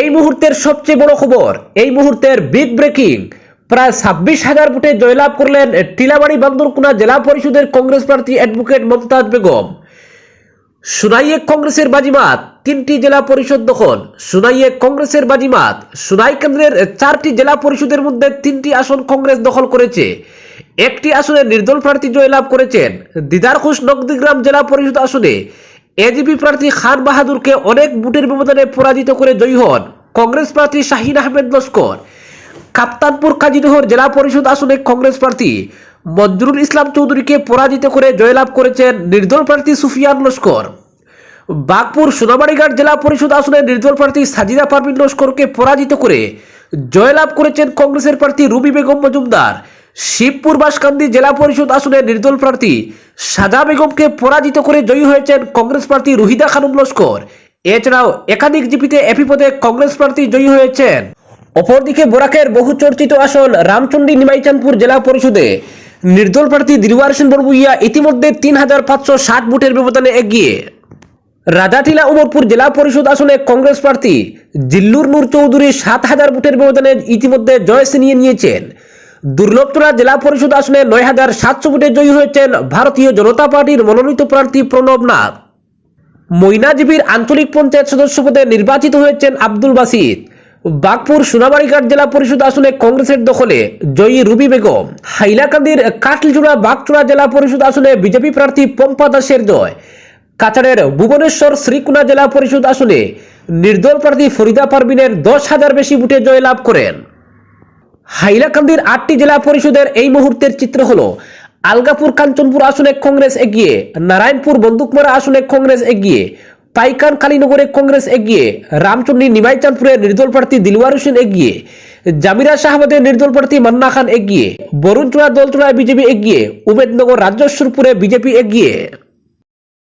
এই মুহূর্তের সবচেয়ে বড় খবর, এই মুহূর্তের বিগ ব্রেকিং প্রায় ছাব্বিশ হাজার ভোটে জয়লাভ করলেন টিলাবাড়ি বান্দরকুনা জেলা পরিষদের কংগ্রেস প্রার্থী অ্যাডভোকেট মমতাজ বেগম। সুনাইয়ে কংগ্রেসের বাজিমাত তিনটি জেলা পরিষদ দখল। সুনাইয়ে কংগ্রেসের বাজিমাত সুনাই কেন্দ্রের চারটি জেলা পরিষদের মধ্যে তিনটি আসন কংগ্রেস দখল করেছে। একটি আসনে নির্দল প্রার্থী জয়লাভ করেছেন। দিদারখুশ নকদিগ্রাম জেলা পরিষদ আসনে এজিপি প্রার্থী খান বাহাদুরকে অনেক বুটের ব্যবধানে পরাজিত করে জয়ী হন কংগ্রেস প্রার্থী শাহিন আহমেদ লস্কর। কাপ্তানপুর কাজীনগর জেলা পরিষদ আসনে কংগ্রেস প্রার্থী মঞ্জুরুল ইসলাম চৌধুরীকে পরাজিত করে জয়লাভ করেছেন নির্দল প্রার্থী সুফিয়ান লস্কর। বাগপুর সোনামারিঘাট জেলা পরিষদ আসনে নির্দল প্রার্থী সাজিদা পারভিন লস্করকে পরাজিত করে জয়লাভ করেছেন কংগ্রেসের প্রার্থী রুবি বেগম মজুমদার। শিবপুর বাসকান্দি জেলা পরিষদ আসনে নির্দল প্রার্থী সাদা বেগমকে পরাজিত করে জয়ী হয়েছেন কংগ্রেস প্রার্থী রুহিদা খানুম লস্কর। এছাড়াও একাধিক জিপিতে এপি পদে কংগ্রেস প্রার্থী জয়ী হয়েছেন। অপরদিকে বোরাকের বহু চর্চিত আসন রামচন্ডী নিমাইচাঁদপুর জেলা পরিষদে নির্দল প্রার্থী দিলওয়ার হোসেন বড়বুইয়া ইতিমধ্যে তিন হাজার পাঁচশো ষাট ভোটের ব্যবধানে এগিয়ে। রাজাটিলা উমরপুর জেলা পরিষদ আসনে কংগ্রেস প্রার্থী জিল্লুর নূর চৌধুরী সাত হাজার ভোটের ব্যবধানে ইতিমধ্যে জয় ছিনিয়ে নিয়েছেন। দুর্লভতলা জেলা পরিষদ আসনে নয় হাজার সাতশো ভোটে জয়ী হয়েছেন ভারতীয় জনতা পার্টির মনোনীত প্রার্থী প্রণব নাথ মৈনাজীবীর আঞ্চলিক পঞ্চায়েত সদস্য পদে নির্বাচিত হয়েছেন আব্দুল বাসিদ। বাগপুর সোনাবাড়িঘাট জেলা পরিষদ আসনে কংগ্রেসের দখলে জয়ী রুবি বেগম। হাইলাকান্দির কাটলচূড়া বাগচূড়া জেলা পরিষদ আসনে বিজেপি প্রার্থী পম্পা দাসের জয়। কাছাড়ের ভুবনেশ্বর শ্রীকুনা জেলা পরিষদ আসনে নির্দল প্রার্থী ফরিদা পারবিনের দশ হাজার বেশি ভোটে জয়লাভ করেন। হাইলাকান্দির আটটি জেলা পরিষদের এই মুহূর্তের চিত্র হলো আলগাপুর কাঞ্চনপুর আসনে কংগ্রেস এগিয়ে, নারায়ণপুর বন্দুকমারা আসনে কংগ্রেস এগিয়ে পাইকান কালীনগরে কংগ্রেস এগিয়ে রামচন্ডী নিমাইচাঁদপুরে নির্দল প্রার্থী দিলওয়ার হোসেন এগিয়ে, জামিরা শাহবাদের নির্দল প্রার্থী মান্না খান এগিয়ে, বরুণচূড়া দলচূড়ায় বিজেপি এগিয়ে, উমেদনগর রাজ্যেশ্বরপুরে বিজেপি এগিয়ে।